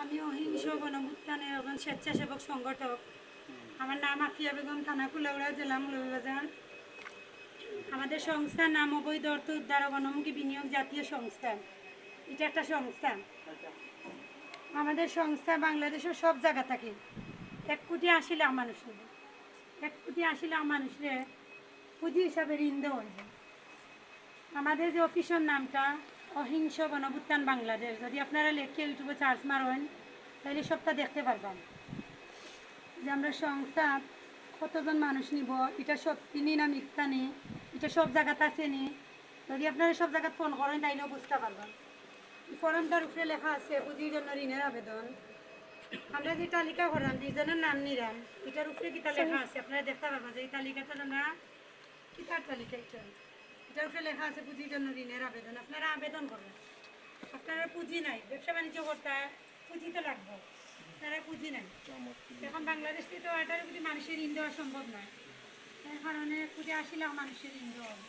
আমি অহিংস গণভুত্থানের একজন স্বেচ্ছাসেবক সংগঠক। আমার নাম আফিয়া বেগম, থানা কুলাউড়া, জেলা মৌলভীবাজার। আমাদের সংস্থার নাম অবৈধ অর্থ উদ্ধার গণমুখী বিনিয়োগ জাতীয় সংস্থা। এটা একটা সংস্থা। আমাদের সংস্থা বাংলাদেশের সব জায়গা থাকে এক কোটি আশি লাখ মানুষ এক কোটি আশি লাখ মানুষের পুঁজি হিসাবে ঋণ দেওয়া আমাদের যে অফিসের নামটা অহিংস গণভুত্থান বাংলাদেশ। যদি আপনারা লেখে ইউটিউবে চার্জ মারেন তাহলে সবটা দেখতে পারবেন। যে আমরা সংস্থা কতজন মানুষ নিব এটা সত্যি নি না মিথ্যা নি এটা সব জায়গাতে আছে নি। যদি আপনারা সব জায়গায় ফোন করেন তাইলেও বুঝতে পারবেন। ফর্মটার উপরে লেখা আছে পুঁজির জন্য ঋণের আবেদন। আমরা যে তালিকা করান দুইজনের নাম নিলাম এটার উপরে কিতা লেখা আছে? আপনারা দেখতে পারবেন যে এই তালিকাটা আমরা কিতার তালিকা এটা এটার উপরে লেখা আছে পুঁজির জন্য ঋণের আবেদন। আপনারা আবেদন করবেন। আপনারা পুঁজি নাই, ব্যবসা বাণিজ্য করতে পুঁজি তো লাগবে। আপনারা পুঁজি নাই। এখন বাংলাদেশ তো এটার প্রতি মানুষের ঋণ দেওয়া সম্ভব নয়। কারণে পুঁজি আসলে মানুষের ঋণ দেওয়া হবে।